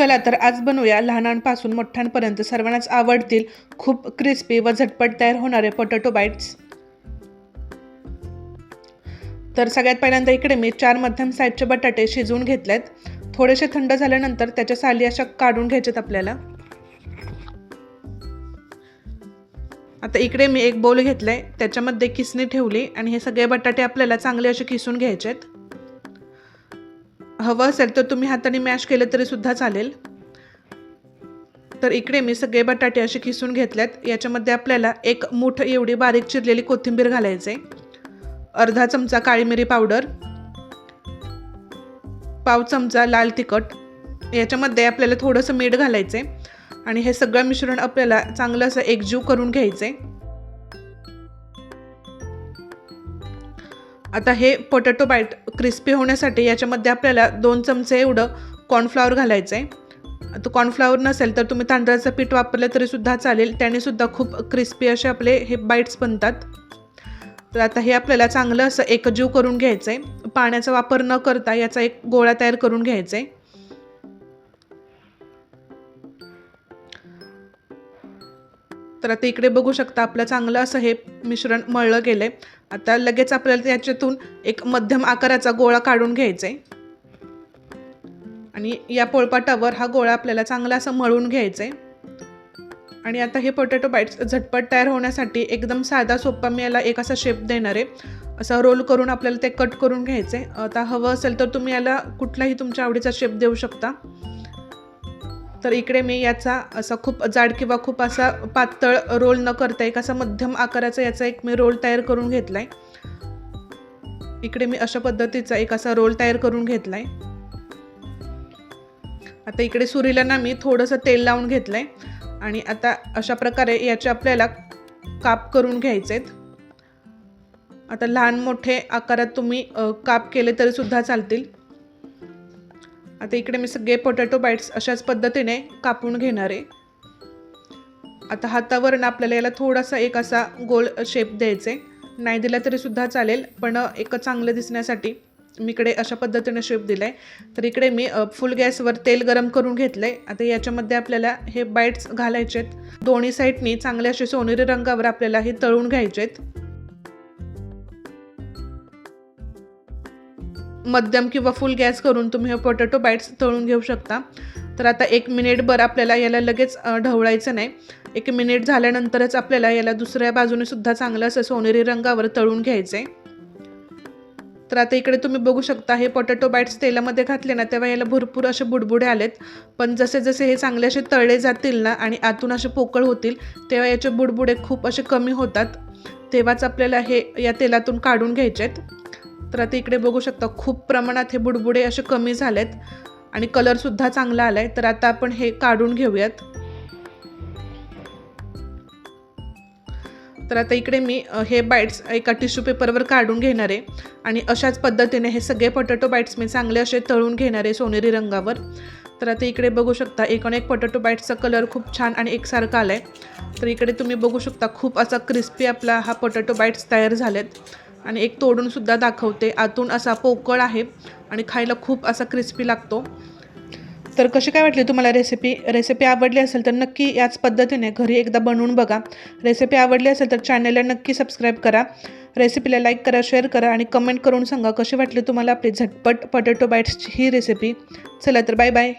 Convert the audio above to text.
चला तर आज बनवूया लहानांपासून मोठ्यांपर्यंत सर्वांनाच आवडतील खूप क्रिस्पी व झटपट तयार होणारे पोटॅटो बाईट्स तर सगळ्यात पहिल्यांदा इकडे मी चार मध्यम साईजचे बटाटे शिजवून घेतलेत. थोडेसे थंड झाल्यानंतर त्याच्या साली अशा काढून घ्यायच्यात आपल्याला. आता इकडे मी एक बोल घेतलाय. त्याच्यामध्ये किसणी ठेवली आणि हे सगळे बटाटे आपल्याला चांगले असे किसून घ्यायचे आहेत हवं असेल तर तुम्ही हाताने मॅश केलं तरी सुद्धा चालेल. तर इकडे मी सगळे बटाटे असे किसून घेतल्यात. याच्यामध्ये आपल्याला एक मोठं एवढी बारीक चिरलेली कोथिंबीर घालायचे. अर्धा चमचा काळी मिरी पावडर. पाव चमचा लाल तिखट. याच्यामध्ये आपल्याला थोडंसं मीठ घालायचे. आणि हे सगळं मिश्रण आपल्याला चांगलं असं एकजीव करून घ्यायचे. आता हे पोटॅटो बाईट क्रिस्पी होण्यासाठी याच्यामध्ये आपल्याला दोन चमचे एवढं कॉर्नफ्लॉवर घालायचं. आहे आता कॉर्नफ्लॉवर नसेल तर तुम्ही तांदळाचं पीठ वापरलं तरीसुद्धा चालेल. त्यानेसुद्धा खूप क्रिस्पी असे आपले हे बाईट्स बनतात. तर आता हे आपल्याला चांगलं असं एकजीव करून घ्यायचं आहे पाण्याचा वापर न करता याचा एक गोळा तयार करून घ्यायचा आहे तर आता इकडे बघू शकता आपलं चांगलं असं हे मिश्रण मळलं गेलं आहे आता लगेच आपल्याला त्याच्यातून एक मध्यम आकाराचा गोळा काढून घ्यायचा आहे आणि या पोळपाटावर हा गोळा आपल्याला चांगला असं मळून घ्यायचा आहे आणि आता हे पोटॅटो बाईट्स झटपट तयार होण्यासाठी एकदम साधा सोपा मी याला एक असा शेप देणार आहे. असा रोल करून आपल्याला ते कट करून घ्यायचं आहे आता हवं असेल तर तुम्ही याला कुठलाही तुमच्या आवडीचा शेप देऊ शकता. तर इकडे मी याचा असा खूप जाड किंवा खूप असा पातळ रोल न करता एक असा मध्यम आकाराचा याचा एक मी रोल तयार करून घेतला आहे इकडे मी अशा पद्धतीचा एक असा रोल तयार करून घेतला आहे आता इकडे सुरीला ना मी थोडंसं तेल लावून घेतलं आहे आणि आता अशा प्रकारे याचे आपल्याला काप करून घ्यायचे आहेत आता लहान मोठे आकारात तुम्ही काप केले तरीसुद्धा चालतील. आता इकडे मी सगळे पोटॅटो बाईट्स अशाच पद्धतीने कापून घेणार आहे. आता हातावरनं आपल्याला याला थोडासा एक असा गोल शेप द्यायचे नाही दिला तरी सुद्धा चालेल पण एक चांगलं दिसण्यासाठी मी इकडे अशा पद्धतीने शेप दिला आहे तर इकडे मी फुल गॅसवर तेल गरम करून घेतलं आहे आता याच्यामध्ये आपल्याला हे बाईट्स घालायचे आहेत दोन्ही साईडनी चांगले असे सोनेरी रंगावर आपल्याला हे तळून घ्यायचे आहेत मध्यम किंवा फुल गॅस करून तुम्ही हे पोटॅटो बाईट्स तळून घेऊ शकता. तर आता एक मिनिटभर आपल्याला याला लगेच ढवळायचं नाही. एक मिनिट झाल्यानंतरच आपल्याला याला दुसऱ्या बाजूने सुद्धा चांगलं असं सोनेरी रंगावर तळून घ्यायचं आहे तर आता इकडे तुम्ही बघू शकता हे पोटॅटो बाईट्स तेलामध्ये घातले ना तेव्हा याला भरपूर असे बुडबुडे आलेत. पण जसे जसे हे चांगले असे तळले जातील ना आणि आतून असे पोकळ होतील तेव्हा याचे बुडबुडे खूप असे कमी होतात. तेव्हाच आपल्याला हे या तेलातून काढून घ्यायचे आहेत तर आता इकडे बघू शकता खूप प्रमाणात हे बुडबुडे असे कमी झालेत आणि कलरसुद्धा चांगला आला आहे तर आता आपण हे काढून घेऊयात. तर आता इकडे मी हे बाईट्स एका टिश्यू पेपरवर काढून घेणार आहे. आणि अशाच पद्धतीने हे सगळे पोटॅटो बाईट्स मी चांगले असे तळून घेणार आहे सोनेरी रंगावर. तर आता इकडे बघू शकता एकूण एक पोटॅटो बाईट्सचा कलर खूप छान आणि एकसारखा आला आहे तर इकडे तुम्ही बघू शकता खूप असा क्रिस्पी आपला हा पोटॅटो बाईट्स तयार झालेत. आणि एक तोडूनसुद्धा दाखवते. आतून असा पोकळ आहे आणि खायला खूप असा क्रिस्पी लागतो. तर कशी काय वाटली तुम्हाला रेसिपी रेसिपी आवडली असेल तर नक्की याच पद्धतीने घरी एकदा बनवून बघा. रेसिपी आवडली असेल तर चॅनलला नक्की सबस्क्राईब करा. रेसिपीला लाईक करा शेअर करा आणि कमेंट करून सांगा कशी वाटली तुम्हाला आपली झटपट पोटॅटो बाईट्सची ही रेसिपी चला तर बाय बाय